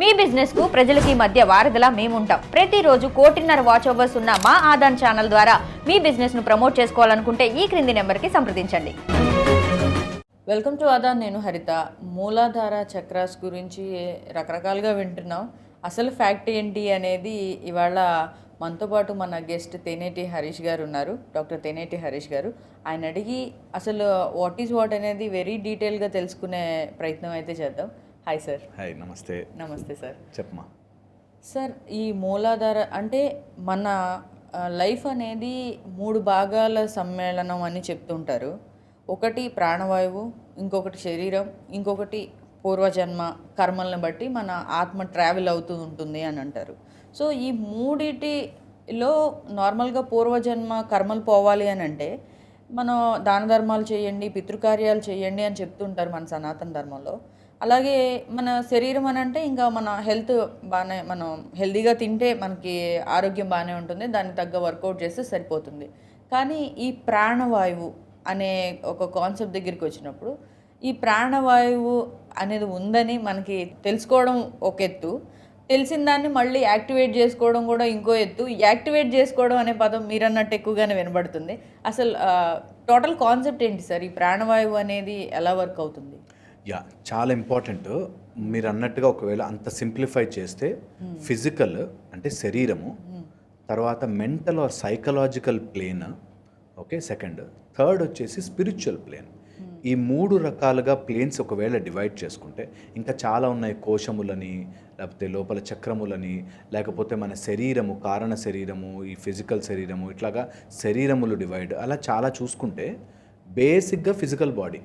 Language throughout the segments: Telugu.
మీ బిజినెస్కు ప్రజలకి మధ్య వారధిలా మేముంటాం. ప్రతిరోజు కోటిన్నర వాచ్ ఓవర్స్ ఉన్న మా ఆదాన్ ఛానల్ ద్వారా మీ బిజినెస్ను ప్రమోట్ చేసుకోవాలనుకుంటే ఈ క్రింది నెంబర్కి సంప్రదించండి. వెల్కమ్ టు ఆదాన్ నేను హరిత. మూలాధార చక్రాస్ గురించి రకరకాలుగా వింటున్నాం. అసలు ఫ్యాక్ట్ ఏంటి అనేది ఇవాళ మనతో పాటు మన గెస్ట్ తేనేటి హరీష్ గారు ఉన్నారు. డాక్టర్ తేనేటి హరీష్ గారు. ఆయన అడిగి అసలు వాట్ ఈజ్ వాట్ అనేది వెరీ డీటెయిల్గా తెలుసుకునే ప్రయత్నం అయితే చేద్దాం. హాయ్ సార్ హాయ్ నమస్తే. నమస్తే సార్ చెప్పమా సార్ ఈ మూలాధార అంటే మన లైఫ్ అనేది మూడు భాగాల సమ్మేళనం అని చెప్తుంటారు. ఒకటి ప్రాణవాయువు ఇంకొకటి శరీరం ఇంకొకటి పూర్వజన్మ కర్మలను బట్టి మన ఆత్మ ట్రావెల్ అవుతూ ఉంటుంది అని అంటారు. సో ఈ మూడిటిలో నార్మల్గా పూర్వజన్మ కర్మలు పోవాలి అని అంటే మనం దాన ధర్మాలు చేయండి పితృకార్యాలు చేయండి అని చెప్తుంటారు మన సనాతన ధర్మంలో. అలాగే మన శరీరం అని అంటే ఇంకా మన హెల్త్ బాగానే మనం హెల్తీగా తింటే మనకి ఆరోగ్యం బాగానే ఉంటుంది దానికి తగ్గ వర్కౌట్ చేస్తే సరిపోతుంది. కానీ ఈ ప్రాణవాయువు అనే ఒక కాన్సెప్ట్ దగ్గరికి వచ్చినప్పుడు ఈ ప్రాణవాయువు అనేది ఉందని మనకి తెలుసుకోవడం ఒక ఎత్తు తెలిసిన దాన్ని మళ్ళీ యాక్టివేట్ చేసుకోవడం కూడా ఇంకో ఎత్తు. యాక్టివేట్ చేసుకోవడం అనే పదం మీరన్నట్టు ఎక్కువగానే వినబడుతుంది. అసలు టోటల్ కాన్సెప్ట్ ఏంటి సార్? ఈ ప్రాణవాయువు అనేది ఎలా వర్క్ అవుతుంది? యా చాలా ఇంపార్టెంట్. మీరు అన్నట్టుగా ఒకవేళ అంత సింప్లిఫై చేస్తే ఫిజికల్ అంటే శరీరము తర్వాత mental or psychological plane okay second. Third వచ్చేసి స్పిరిచువల్ ప్లేన్. ఈ మూడు రకాలుగా ప్లేన్స్ ఒకవేళ డివైడ్ చేసుకుంటే ఇంకా చాలా ఉన్నాయి కోశములని లేకపోతే లోపల చక్రములని లేకపోతే మన శరీరము కారణ శరీరము ఈ ఫిజికల్ శరీరము ఇట్లాగా శరీరములు డివైడ్. అలా చాలా చూసుకుంటే బేసిక్గా ఫిజికల్ బాడీ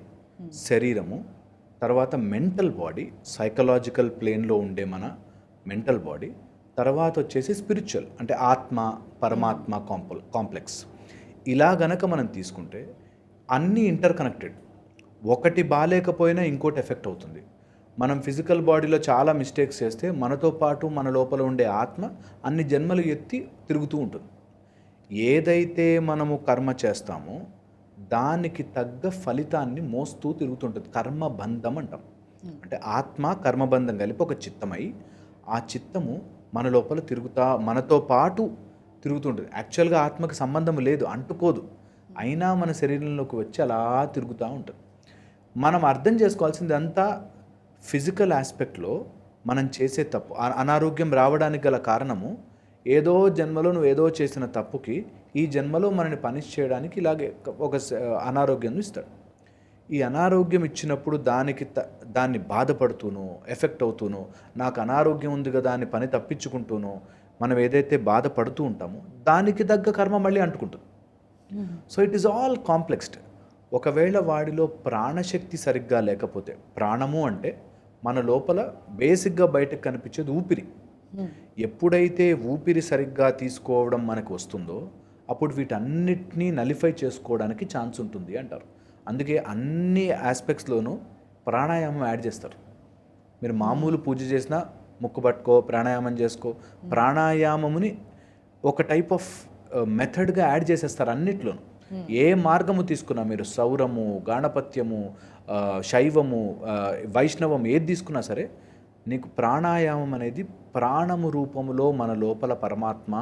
శరీరము తర్వాత మెంటల్ బాడీ సైకలాజికల్ ప్లేన్లో ఉండే మన మెంటల్ బాడీ తర్వాత వచ్చేసి స్పిరిచువల్ అంటే ఆత్మ పరమాత్మ కాంపల్ కాంప్లెక్స్. ఇలా గనక మనం తీసుకుంటే అన్నీ ఇంటర్ కనెక్టెడ్ ఒకటి బాగాలేకపోయినా ఇంకోటి ఎఫెక్ట్ అవుతుంది. మనం ఫిజికల్ బాడీలో చాలా మిస్టేక్స్ చేస్తే మనతో పాటు మన లోపల ఉండే ఆత్మ అన్ని జన్మలు ఎత్తి తిరుగుతూ ఉంటుంది. ఏదైతే మనము కర్మ చేస్తామో దానికి తగ్గ ఫలితాన్ని మోస్తూ తిరుగుతుంటుంది. కర్మబంధం అంటాం. అంటే ఆత్మ కర్మబంధం కలిపి ఒక చిత్తమై ఆ చిత్తము మన లోపల తిరుగుతా మనతో పాటు తిరుగుతుంటుంది. యాక్చువల్గా ఆత్మకి సంబంధం లేదు అంటుకోదు. అయినా మన శరీరంలోకి వచ్చి అలా తిరుగుతూ ఉంటుంది. మనం అర్థం చేసుకోవాల్సింది అంతా ఫిజికల్ ఆస్పెక్ట్లో మనం చేసే తప్పు. అనారోగ్యం రావడానికి గల కారణము ఏదో జన్మలో నువ్వు ఏదో చేసిన తప్పుకి ఈ జన్మలో మనని పనిష్ చేయడానికి ఇలాగే ఒక అనారోగ్యం ఇస్తాడు. ఈ అనారోగ్యం ఇచ్చినప్పుడు దానికి త- దాన్ని బాధపడుతూనో ఎఫెక్ట్ అవుతూనో నాకు అనారోగ్యం ఉంది కదా అని పని తప్పించుకుంటూనో మనం ఏదైతే బాధపడుతూ ఉంటామో దానికి తగ్గ కర్మ మళ్ళీ అంటుకుంటుంది. So it is all complexed. ఒకవేళ వాడిలో ప్రాణశక్తి సరిగ్గా లేకపోతే ప్రాణము అంటే మన లోపల బేసిక్గా బయటకు కనిపించేది ఊపిరి. ఎప్పుడైతే ఊపిరి సరిగ్గా తీసుకోవడం మనకు వస్తుందో అప్పుడు వీటన్నిటినీ నలిఫై చేసుకోవడానికి ఛాన్స్ ఉంటుంది అంటారు. అందుకే అన్ని ఆస్పెక్ట్స్లోనూ ప్రాణాయామం యాడ్ చేస్తారు. మీరు మామూలు పూజ చేసినా ముక్కు పట్టుకో ప్రాణాయామం చేసుకో ప్రాణాయామముని ఒక టైప్ ఆఫ్ మెథడ్గా యాడ్ చేసేస్తారు అన్నిట్లోనూ. ఏ మార్గము తీసుకున్నా మీరు సౌరము గాణపత్యము ఆ, శైవము ఆ, వైష్ణవం ఏది తీసుకున్నా సరే నీకు ప్రాణాయామం అనేది ప్రాణము రూపములో మన లోపల పరమాత్మ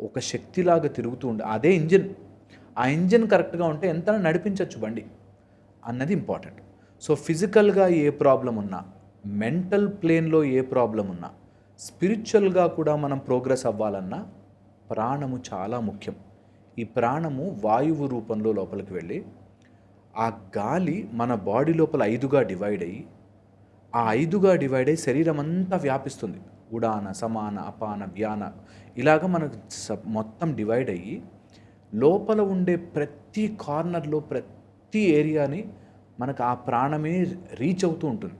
ఒక శక్తిలాగా తిరుగుతూ ఉండే అదే ఇంజిన్. ఆ ఇంజిన్ కరెక్ట్గా ఉంటే ఎంత నడిపించవచ్చు బండి అన్నది ఇంపార్టెంట్. సో ఫిజికల్గా ఏ ప్రాబ్లం ఉన్నా మెంటల్ ప్లేన్లో ఏ ప్రాబ్లం ఉన్నా స్పిరిచువల్గా కూడా మనం ప్రోగ్రెస్ అవ్వాలన్నా ప్రాణము చాలా ముఖ్యం. ఈ ప్రాణము వాయువు రూపంలో లోపలికి వెళ్ళి ఆ గాలి మన బాడీ లోపల ఐదుగా డివైడ్ అయ్యి ఆ ఐదుగా డివైడ్ అయ్యి శరీరం అంతా వ్యాపిస్తుంది. ఉడాన సమాన అపాన వ్యాన. ఇలాగ మనకు మొత్తం డివైడ్ అయ్యి లోపల ఉండే ప్రతి కార్నర్లో ప్రతి ఏరియాని మనకు ఆ ప్రాణమే రీచ్ అవుతూ ఉంటుంది.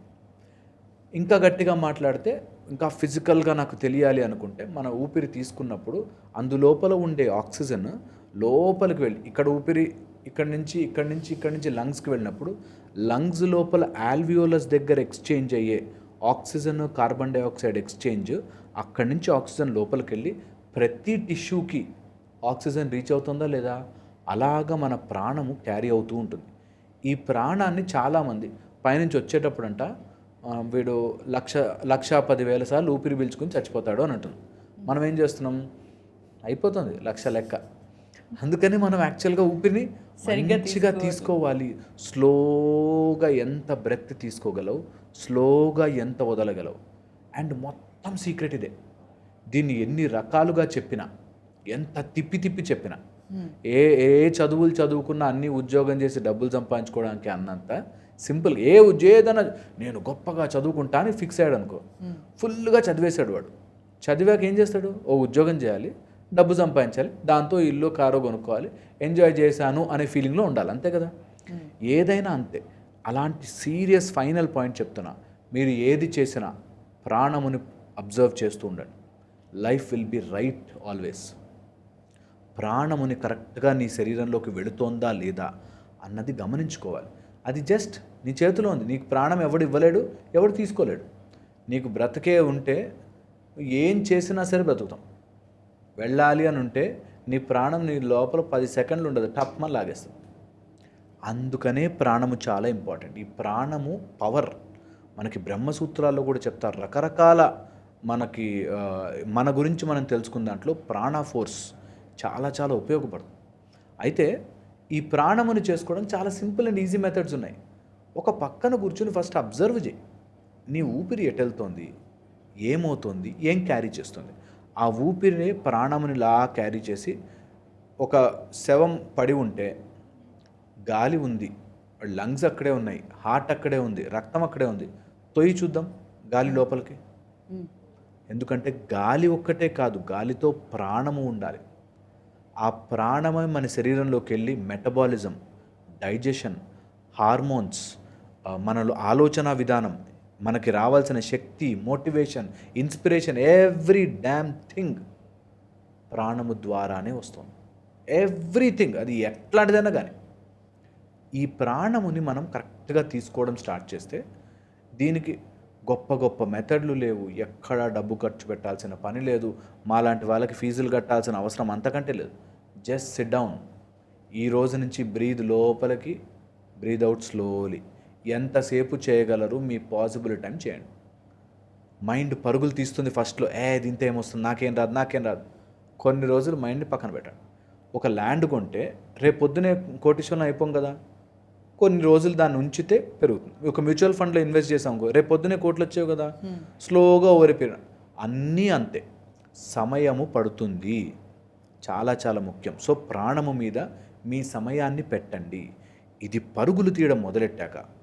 ఇంకా గట్టిగా మాట్లాడితే ఇంకా ఫిజికల్గా నాకు తెలియాలి అనుకుంటే మన ఊపిరి తీసుకున్నప్పుడు అందులోపల ఉండే ఆక్సిజన్ లోపలికి వెళ్ళి ఇక్కడ ఊపిరి ఇక్కడ నుంచి ఇక్కడ నుంచి ఇక్కడ నుంచి లంగ్స్కి వెళ్ళినప్పుడు లంగ్స్ లోపల ఆల్వియోలస్ దగ్గర ఎక్స్చేంజ్ అయ్యే ఆక్సిజన్ కార్బన్ డైఆక్సైడ్ ఎక్స్చేంజ్ అక్కడి నుంచి ఆక్సిజన్ లోపలికి వెళ్ళి ప్రతి టిష్యూకి ఆక్సిజన్ రీచ్ అవుతుందా లేదా? అలాగా మన ప్రాణము క్యారీ అవుతూ ఉంటుంది. ఈ ప్రాణాన్ని చాలామంది పైనుంచి వచ్చేటప్పుడు అంట వీడు లక్ష లక్ష పదివేల సార్లు ఊపిరి పీల్చుకుని చచ్చిపోతాడు అని అంటున్నాం మనం ఏం చేస్తున్నాం? అయిపోతుంది లక్ష లెక్క. అందుకని మనం యాక్చువల్గా ఊపిరిని మంచిగా తీసుకోవాలి. స్లోగా ఎంత బ్రెత్ తీసుకోగలవు? స్లోగా ఎంత వదలగలవు? అండ్ మొత్తం సీక్రెట్ ఇదే. దీన్ని ఎన్ని రకాలుగా చెప్పినా ఎంత తిప్పి తిప్పి చెప్పినా ఏ ఏ చదువులు చదువుకున్నా అన్ని ఉద్యోగం చేసి డబ్బులు సంపాదించుకోవడానికి అన్నంత సింపుల్. ఏ ఉద్యోగన నేను గొప్పగా చదువుకుంటా అని ఫిక్స్ అయ్యాడు అనుకో ఫుల్గా చదివేశాడు వాడు. చదివాక ఏం చేస్తాడు? ఓ ఉద్యోగం చేయాలి. డబ్బు సంపాదించాలి దాంతో ఇల్లు కారో కొనుక్కోవాలి ఎంజాయ్ చేశాను అనే ఫీలింగ్లో ఉండాలి అంతే కదా? ఏదైనా అంతే. అలాంటి సీరియస్ ఫైనల్ పాయింట్ చెప్తున్నా. మీరు ఏది చేసినా ప్రాణముని అబ్జర్వ్ చేస్తూ ఉండండి. Life will be right always ప్రాణముని కరెక్ట్గా నీ శరీరంలోకి వెళుతోందా లేదా అన్నది గమనించుకోవాలి. అది జస్ట్ నీ చేతిలో ఉంది. నీకు ప్రాణం ఎవడు ఇవ్వలేడు ఎవడు తీసుకోలేడు. నీకు బ్రతకే ఉంటే ఏం చేసినా సరే బ్రతుకుతాం. వెళ్ళాలి అని ఉంటే నీ ప్రాణం నీ లోపల పది సెకండ్లు ఉండదు టప్మని లాగేస్తుంది అందుకనే ప్రాణము చాలా ఇంపార్టెంట్ ఈ ప్రాణము పవర్ మనకి బ్రహ్మసూత్రాల్లో కూడా చెప్తారు రకరకాల మనకి మన గురించి మనం తెలుసుకున్న దాంట్లో ప్రాణ ఫోర్స్ చాలా చాలా ఉపయోగపడుతుంది. అయితే ఈ ప్రాణముని చేసుకోవడం చాలా సింపుల్ అండ్ ఈజీ మెథడ్స్ ఉన్నాయి. ఒక పక్కన కూర్చుని ఫస్ట్ అబ్జర్వ్ చేయి. నీ ఊపిరి ఎటెళ్తోంది? ఏమవుతోంది? ఏం క్యారీ చేస్తుంది? ఆ ఊపిరిని ప్రాణముని లా క్యారీ చేసి ఒక శవం పడి ఉంటే గాలి ఉంది లంగ్స్ అక్కడే ఉన్నాయి హార్ట్ అక్కడే ఉంది రక్తం అక్కడే ఉంది. తొయ్యి చూద్దాం గాలి లోపలికి. ఎందుకంటే గాలి ఒక్కటే కాదు గాలితో ప్రాణము ఉండాలి. ఆ ప్రాణమే మన శరీరంలోకి వెళ్ళి మెటబాలిజం డైజెషన్ హార్మోన్స్ మనలో ఆలోచన విధానం మనకి రావాల్సిన శక్తి motivation inspiration every damn thing ప్రాణము ద్వారానే వస్తుంది. ఎవ్రీథింగ్ అది ఎట్లాంటిదైనా కానీ ఈ ప్రాణముని మనం కరెక్ట్గా తీసుకోవడం స్టార్ట్ చేస్తే దీనికి గొప్ప గొప్ప మెథడ్లు లేవు. ఎక్కడ డబ్బు ఖర్చు పెట్టాల్సిన పని లేదు. మాలాంటి వాళ్ళకి ఫీజులు కట్టాల్సిన అవసరం అంతకంటే లేదు. Just sit down. ఈ రోజు నుంచి బ్రీద్ లోపలికి బ్రీద్ అవుట్ స్లోలీ. ఎంతసేపు చేయగలరు? మీ పాసిబుల్ టైం చేయండి. మైండ్ పరుగులు తీస్తుంది ఫస్ట్లో. ఏ దీంతో ఏమొస్తుంది? నాకేం రాదు నాకేం రాదు. కొన్ని రోజులు మైండ్ పక్కన పెట్టండి. ఒక ల్యాండ్ కొంటే రేపు పొద్దునే కోటీశ్వరం అయిపోం కదా? కొన్ని రోజులు దాన్ని ఉంచితే పెరుగుతుంది. ఒక మ్యూచువల్ ఫండ్లో ఇన్వెస్ట్ చేసాం రేపు పొద్దునే కోట్లు వచ్చావు కదా? స్లోగా ఓరిపోయిన అన్నీ అంతే. సమయము పడుతుంది. చాలా చాలా ముఖ్యం. సో ప్రాణము మీద మీ సమయాన్ని పెట్టండి. ఇది పరుగులు తీయడం మొదలెట్టాక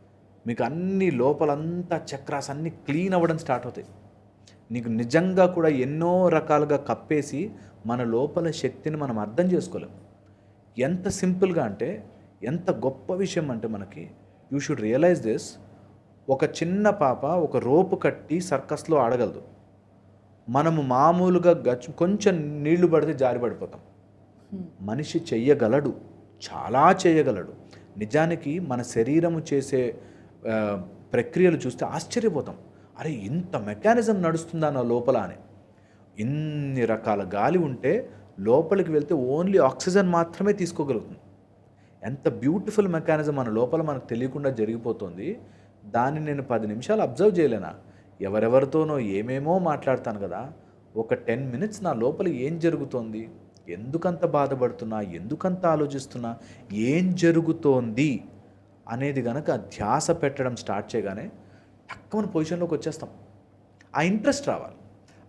మీకు అన్ని లోపలంతా చక్రాస్ అన్నీ క్లీన్ అవ్వడం స్టార్ట్ అవుతాయి. నీకు నిజంగా కూడా ఎన్నో రకాలుగా కప్పేసి మన లోపల శక్తిని మనం అర్థం చేసుకోలేం. ఎంత సింపుల్గా అంటే ఎంత గొప్ప విషయం అంటే మనకి యూ షుడ్ రియలైజ్ దిస్ ఒక చిన్న పాప ఒక రోపు కట్టి సర్కస్లో ఆడగలదు. మనము మామూలుగా గచ్చు కొంచెం నీళ్ళు పడితే జారి పడిపోతాం. మనిషి చెయ్యగలడు చాలా చేయగలడు నిజానికి మన శరీరము చేసే ప్రక్రియలు చూస్తే ఆశ్చర్యపోతాం. అరే ఇంత మెకానిజం నడుస్తుందా నా లోపల అని. ఇన్ని రకాల గాలి ఉంటే లోపలికి వెళ్తే ఓన్లీ ఆక్సిజన్ మాత్రమే తీసుకోగలుగుతుంది. ఎంత బ్యూటిఫుల్ మెకానిజం మన లోపల మనకు తెలియకుండా జరిగిపోతుంది. దాన్ని నేను పది నిమిషాలు అబ్జర్వ్ చేయలేనా? ఎవరెవరితోనో ఏమేమో మాట్లాడతాను కదా. ఒక టెన్ మినిట్స్ నా లోపల ఏం జరుగుతోంది? ఎందుకంత బాధపడుతున్నా? ఎందుకంత ఆలోచిస్తున్నా? ఏం జరుగుతోంది? అనేది గనక ధ్యాస పెట్టడం స్టార్ట్ చేయగానే తక్కువ పొజిషన్లోకి వచ్చేస్తాం. ఆ ఇంట్రెస్ట్ రావాలి.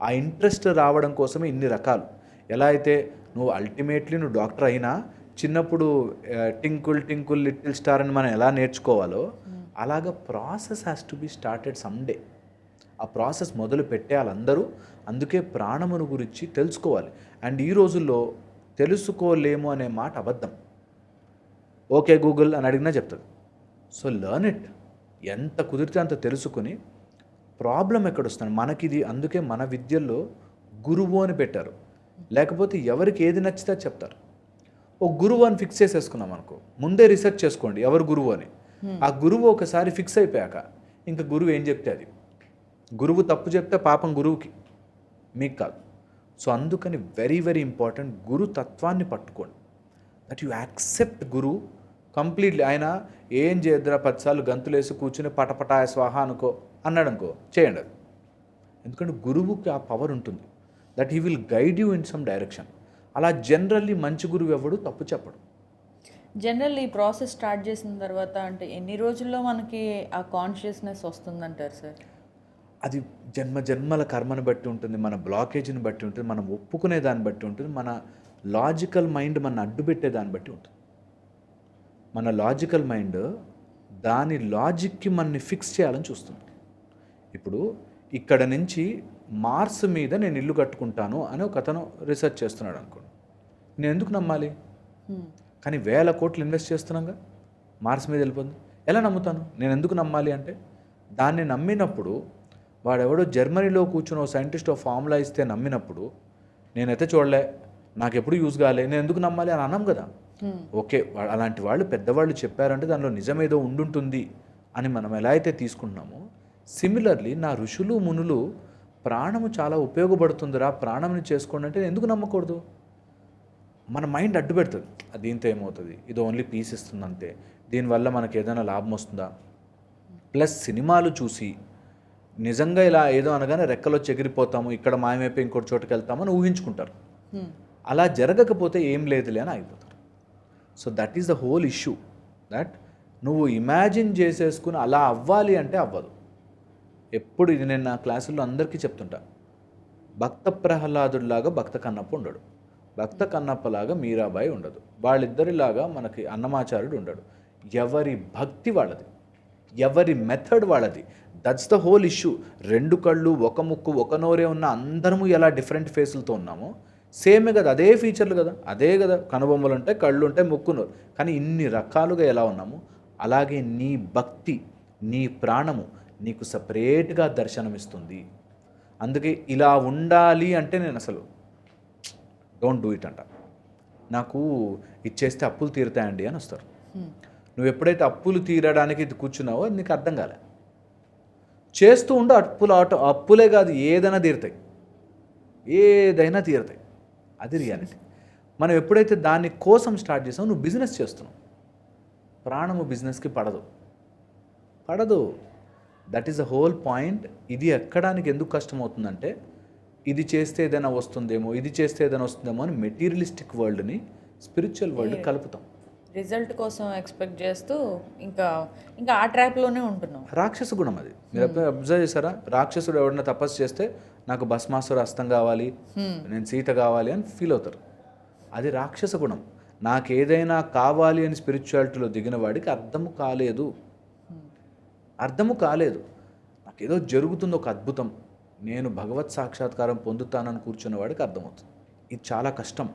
ఆ ఇంట్రెస్ట్ రావడం కోసమే ఇన్ని రకాలు. ఎలా అయితే నువ్వు అల్టిమేట్లీ నువ్వు డాక్టర్ అయినా చిన్నప్పుడు టింకుల్ టింకుల్ లిటిల్ స్టార్ అని మనం ఎలా నేర్చుకోవాలో అలాగ process has to be started someday ఆ ప్రాసెస్ మొదలు పెట్టేయాలి అందరూ అందుకే ప్రాణమును గురించి తెలుసుకోవాలి. అండ్ ఈ రోజుల్లో తెలుసుకోలేము అనే మాట అబద్ధం. ఓకే గూగుల్ అని అడిగినా చెప్తుంది. సో లర్న్ ఇట్ ఎంత కుదిరితే అంత తెలుసుకుని ప్రాబ్లం ఎక్కడ వస్తుంది? మనకి ఇది అందుకే మన విద్యల్లో గురువు అని పెట్టారు. లేకపోతే ఎవరికి ఏది నచ్చితే అది చెప్తారు. ఓ గురువు అని ఫిక్స్ చేసేసుకున్నాం అనుకో ముందే రీసెర్చ్ చేసుకోండి ఎవరు గురువు అని. ఆ గురువు ఒకసారి ఫిక్స్ అయిపోయాక ఇంకా గురువు ఏం చెప్తే అది? గురువు తప్పు చెప్తే పాపం గురువుకి మీకు కాదు. సో అందుకని వెరీ వెరీ ఇంపార్టెంట్ గురు తత్వాన్ని పట్టుకోండి. దట్ యు యాక్సెప్ట్ గురు కంప్లీట్లీ ఆయన ఏం చేద్దురా పదిసార్లు గంతులేసి కూర్చుని పటపటాయ స్వాహ అనుకో అన్నాడు అనుకో చేయండి అది. ఎందుకంటే గురువుకి ఆ పవర్ ఉంటుంది. That he will guide you in some direction అలా జనరల్లీ మంచి గురువు ఎవడు? తప్పు చెప్పడు. జనరల్ ఈ ప్రాసెస్ స్టార్ట్ చేసిన తర్వాత అంటే ఎన్ని రోజుల్లో మనకి ఆ కాన్షియస్నెస్ వస్తుందంటారు సార్? అది జన్మ జన్మల కర్మను బట్టి ఉంటుంది మన బ్లాకేజీని బట్టి ఉంటుంది మనం ఒప్పుకునే దాన్ని బట్టి ఉంటుంది మన లాజికల్ మైండ్ మన అడ్డుపెట్టే దాన్ని బట్టి ఉంటుంది. మన లాజికల్ మైండ్ దాని లాజిక్కి మనని ఫిక్స్ చేయాలని చూస్తుంది. ఇప్పుడు ఇక్కడ నుంచి మార్స్ మీద నేను ఇల్లు కట్టుకుంటాను అని ఒక అతను రీసెర్చ్ చేస్తున్నాడు అనుకోండి. నేను ఎందుకు నమ్మాలి? కానీ వేల కోట్లు ఇన్వెస్ట్ చేస్తున్నాగా? మార్స్ మీద వెళ్ళిపోతుంది. ఎలా నమ్ముతాను? నేను ఎందుకు నమ్మాలి అంటే దాన్ని నమ్మినప్పుడు వాడెవడో జర్మనీలో కూర్చుని ఓ సైంటిస్ట్ ఓ ఫార్ములా ఇస్తే నమ్మినప్పుడు నేనైతే చూడలే నాకు ఎప్పుడు యూజ్ కాలే నేను ఎందుకు నమ్మాలి అని అన్నాం కదా. ఓకే వా- అలాంటి వాళ్ళు పెద్దవాళ్ళు చెప్పారంటే దానిలో నిజమేదో ఉండుంటుంది అని మనం ఎలా అయితే తీసుకుంటున్నామో సిమిలర్లీ నా ఋషులు మునులు ప్రాణము చాలా ఉపయోగపడుతుందిరా ప్రాణంని చేసుకోండి అంటే నేను ఎందుకు నమ్మకూడదు? మన మైండ్ అడ్డు పెడుతుంది. "ఆ, దీంతో ఏమవుతుంది? ఇది ఓన్లీ పీస్ ఇస్తుంది అంతే దీనివల్ల మనకి ఏదైనా లాభం వస్తుందా? ప్లస్ సినిమాలు చూసి నిజంగా ఇలా ఏదో అనగానే రెక్కలో చెగిరిపోతాము ఇక్కడ మాయమైపోయి ఇంకోటి చోటుకి వెళ్తామని ఊహించుకుంటారు అలా జరగకపోతే ఏం లేదులే అని అయిపోతారు so that is the whole issue that నువ్వు ఇమాజిన్ చేసేసుకుని అలా అవ్వాలి అంటే అవ్వదు. ఎప్పుడు ఇది నేను నా క్లాసుల్లో అందరికీ చెప్తుంటా. భక్త ప్రహ్లాదుడిలాగా భక్త కన్నప్ప ఉండడు. భక్త కన్నప్పలాగా మీరాబాయి ఉండదు. వాళ్ళిద్దరిలాగా మనకి అన్నమాచార్యుడు ఉండడు. ఎవరి భక్తి వాళ్ళది? ఎవరి మెథడ్ వాళ్ళది? దట్స్ ద హోల్ ఇష్యూ రెండు కళ్ళు ఒక ముక్కు ఒక నోరే ఉన్న అందరము ఎలా డిఫరెంట్ ఫేసులతో ఉన్నామో సేమే కదా అదే ఫీచర్లు కదా. అదే కదా కనుబొమ్మలు ఉంటాయి కళ్ళు ఉంటాయి ముక్కు నోరు కానీ ఇన్ని రకాలుగా ఎలా ఉన్నామో? అలాగే నీ భక్తి నీ ప్రాణము నీకు సపరేట్గా దర్శనమిస్తుంది. అందుకే ఇలా ఉండాలి అంటే నేను అసలు డోంట్ డూ ఇట్ అంట. నాకు ఇచ్చేస్తే అప్పులు తీరుతాయండి అని వస్తారు. నువ్వు ఎప్పుడైతే అప్పులు తీరడానికి ఇది కూర్చున్నావో అది నీకు అర్థం కాలే. చేస్తూ ఉండు అప్పులు ఆటో అప్పులే కాదు ఏదైనా తీరుతాయి. ఏదైనా తీరుతాయి. అది రియాలిటీ మనం ఎప్పుడైతే దాని కోసం స్టార్ట్ చేసామో నువ్వు బిజినెస్ చేస్తున్నావు. ప్రాణము బిజినెస్కి పడదు. పడదు. That is the whole point ఇది ఎక్కడానికి ఎందుకు కష్టమవుతుందంటే ఇది చేస్తే ఏదైనా వస్తుందేమో ఇది చేస్తే ఏదైనా వస్తుందేమో అని మెటీరియలిస్టిక్ వరల్డ్ని స్పిరిచువల్ వరల్డ్ కలుపుతాం. రిజల్ట్ కోసం ఎక్స్పెక్ట్ చేస్తూ ఇంకా ఇంకా ఆ ట్రాప్లోనే ఉంటున్నాం. రాక్షస గుణం అది. మీరు అబ్జర్వ్ చేశారా? రాక్షసుడు ఎవడన్నా తపస్సు చేస్తే నాకు భస్మాసుర అస్తం కావాలి నేను సీత కావాలి అని ఫీల్ అవుతారు. అది రాక్షస గుణం. నాకు ఏదైనా కావాలి అని స్పిరిచువాలిటీలో దిగిన వాడికి అర్థము కాలేదు. అర్థము కాలేదు. నాకు ఏదో జరుగుతుంది ఒక అద్భుతం. నేను భగవత్ సాక్షాత్కారం పొందుతానని కూర్చున్న వాడికి అర్థమవుతుంది. ఇది చాలా కష్టం.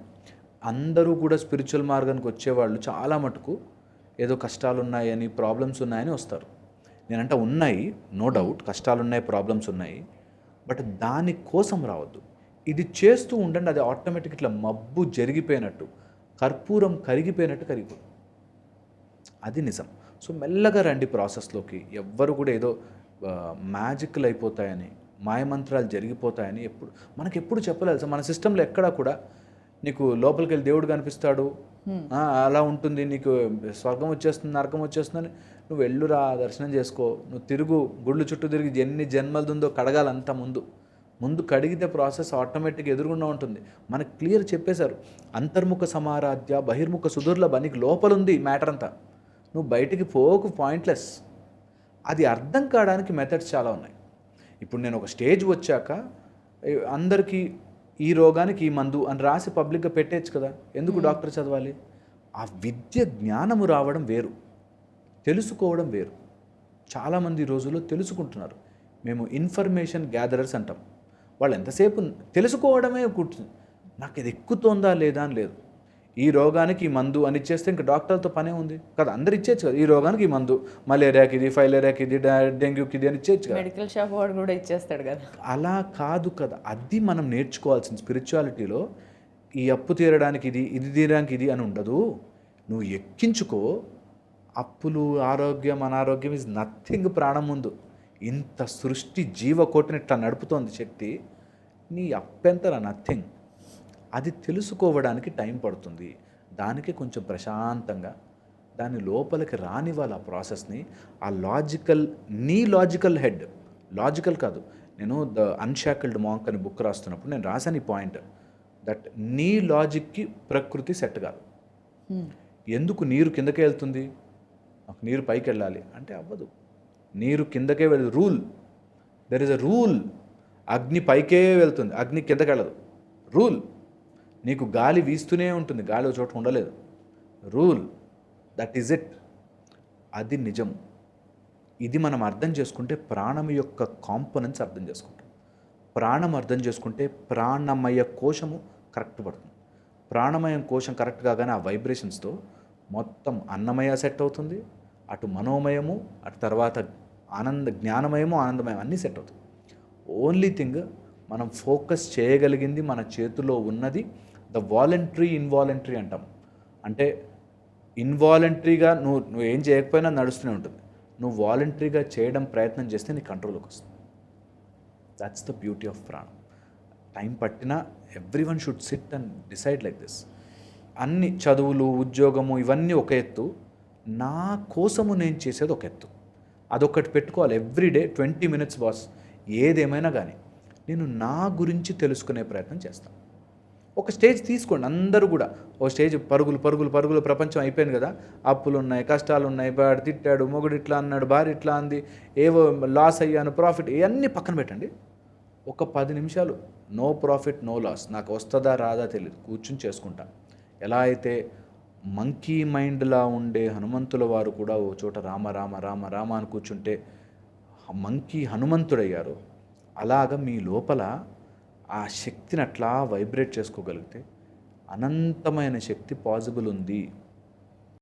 అందరూ కూడా స్పిరిచువల్ మార్గానికి వచ్చేవాళ్ళు చాలా మటుకు ఏదో కష్టాలు ఉన్నాయని ప్రాబ్లమ్స్ ఉన్నాయని వస్తారు. నేనంట ఉన్నాయి నో డౌట్ కష్టాలు ఉన్నాయి ప్రాబ్లమ్స్ ఉన్నాయి. బట్ దానికోసం రావద్దు. ఇది చేస్తూ ఉండండి అది ఆటోమేటిక్ ఇట్లా మబ్బు జరిగిపోయినట్టు కర్పూరం కరిగిపోయినట్టు కరిగిపోతుంది అది నిజం. సో మెల్లగా రండి ప్రాసెస్లోకి. ఎవ్వరు కూడా ఏదో మ్యాజిక్లు అయిపోతాయని మాయమంత్రాలు జరిగిపోతాయని ఎప్పుడు మనకి ఎప్పుడు చెప్పలేదు సార్ మన సిస్టంలో ఎక్కడా కూడా నీకు లోపలికి వెళ్ళి దేవుడు కనిపిస్తాడు. అలా ఉంటుంది. నీకు స్వర్గం వచ్చేస్తుంది నరకం వచ్చేస్తుందని నువ్వు వెళ్ళురా దర్శనం చేసుకో. నువ్వు తిరుగు గుళ్ళు చుట్టూ తిరిగి ఎన్ని జన్మలు ఉందో కడగాలంతా ముందు. ముందు కడిగితే ప్రాసెస్ ఆటోమేటిక్గా ఎదురుగుండా ఉంటుంది. మనకు క్లియర్ చెప్పేశారు. అంతర్ముఖ సమారాధ్య బహిర్ముఖ సుదుర్లభ నీకు లోపల ఉంది మ్యాటర్ అంతా. నువ్వు బయటికి పోకు పాయింట్లెస్. అది అర్థం కావడానికి మెథడ్స్ చాలా ఉన్నాయి. ఇప్పుడు నేను ఒక స్టేజ్ వచ్చాక అందరికీ ఈ రోగానికి ఈ మందు అని రాసి పబ్లిక్గా పెట్టేయచ్చు కదా. ఎందుకు డాక్టర్ చదవాలి? ఆ విద్య జ్ఞానము రావడం వేరు. తెలుసుకోవడం వేరు. చాలామంది రోజుల్లో తెలుసుకుంటున్నారు. మేము ఇన్ఫర్మేషన్ గ్యాదరర్స్ అంటాం. వాళ్ళు ఎంతసేపు తెలుసుకోవడమే కూర్చుంది నాకు ఇది ఎక్కుతోందా లేదా అని లేదు. ఈ రోగానికి ఈ మందు అని ఇచ్చేస్తే ఇంకా డాక్టర్తో పనే ఉంది. కదా అందరు ఇచ్చేచ్చు కదా. ఈ రోగానికి ఈ మందు. మలేరియాకి ఇది ఫైలేరియాకి ఇది డెంగ్యూకి ఇది అని ఇచ్చేచ్చు కదా. మెడికల్ షాప్ వాడు కూడా ఇచ్చేస్తాడు కదా. అలా కాదు కదా. అది మనం నేర్చుకోవాల్సింది. స్పిరిచువాలిటీలో ఈ అప్పు తీరడానికి ఇది ఇది తీరడానికి ఇది అని ఉండదు. నువ్వు ఎక్కించుకో. అప్పులు ఆరోగ్యం అనారోగ్యం ఇస్ నథింగ్ ప్రాణం ముందు. ఇంత సృష్టి జీవకోటిని ఇట్లా నడుపుతోంది శక్తి. నీ అప్పెంతర నథింగ్ అది తెలుసుకోవడానికి టైం పడుతుంది. దానికి కొంచెం ప్రశాంతంగా దాని లోపలికి రానివ్వాలి ఆ ప్రాసెస్ని. ఆ లాజికల్ నీ లాజికల్ హెడ్ లాజికల్ కాదు. నేను ద అన్షాకిల్డ్ మాంక్ అని బుక్ రాస్తున్నప్పుడు నేను రాసాను ఈ పాయింట్ దట్ నీ లాజిక్కి ప్రకృతి సెట్ కాదు. ఎందుకు నీరు కిందకే వెళ్తుంది? నాకు నీరు పైకి వెళ్ళాలి. అంటే అవ్వదు. నీరు కిందకే వెళ్ళదు. Rule. There is a rule అగ్ని పైకే వెళ్తుంది. అగ్ని కిందకి వెళ్ళదు. రూల్. నీకు గాలి వీస్తూనే ఉంటుంది గాలి ఒక చోట ఉండలేదు. Rule that is it. అది నిజం. ఇది మనం అర్థం చేసుకుంటే ప్రాణం యొక్క కాంపోనెంట్స్ అర్థం చేసుకుంటాం. ప్రాణం అర్థం చేసుకుంటే ప్రాణమయ కోశము కరెక్ట్ పడుతుంది. ప్రాణమయం కోశం కరెక్ట్ కాగానే ఆ వైబ్రేషన్స్తో మొత్తం అన్నమయ సెట్ అవుతుంది అటు మనోమయము అటు తర్వాత ఆనంద జ్ఞానమయము ఆనందమయం అన్నీ సెట్ అవుతుంది ఓన్లీ థింగ్ మనం ఫోకస్ చేయగలిగింది మన చేతిలో ఉన్నది ద వాలంటరీ ఇన్వాలంటరీ అంటాం. అంటే ఇన్వాలంటరీగా నువ్వు నువ్వు ఏం చేయకపోయినా నడుస్తూనే ఉంటుంది. నువ్వు వాలంటరీగా చేయడం ప్రయత్నం చేస్తే నీ కంట్రోల్కి వస్తుంది. That's the beauty of pranam. Time పట్టినా every one should sit and decide like this. అన్ని చదువులు ఉద్యోగము ఇవన్నీ ఒక ఎత్తు. నా కోసము నేను చేసేది ఒక ఎత్తు. అదొకటి పెట్టుకోవాలి. ఎవ్రీడే ట్వంటీ మినిట్స్ బాస్ ఏదేమైనా కానీ నేను నా గురించి తెలుసుకునే ప్రయత్నం చేస్తాను. ఒక స్టేజ్ తీసుకోండి అందరూ కూడా. ఓ స్టేజ్ పరుగులు పరుగులు పరుగులు ప్రపంచం అయిపోయింది కదా. అప్పులు ఉన్నాయి కష్టాలు ఉన్నాయి వాడు తిట్టాడు మొగుడు ఇట్లా అన్నాడు భార్య ఇట్లా అంది ఏవో లాస్ అయ్యాను ప్రాఫిట్ ఇవన్నీ పక్కన పెట్టండి. ఒక పది నిమిషాలు నో ప్రాఫిట్ నో లాస్ నాకు వస్తుందా రాదా తెలియదు కూర్చుని చేసుకుంటా. ఎలా అయితే మంకీ మైండ్లా ఉండే హనుమంతుల వారు కూడా ఓ చోట రామ రామ రామ రామ అని కూర్చుంటే మంకీ హనుమంతుడయ్యారు. అలాగ మీ లోపల ఆ శక్తిని అట్లా వైబ్రేట్ చేసుకోగలిగితే అనంతమైన శక్తి పాసిబుల్ ఉంది.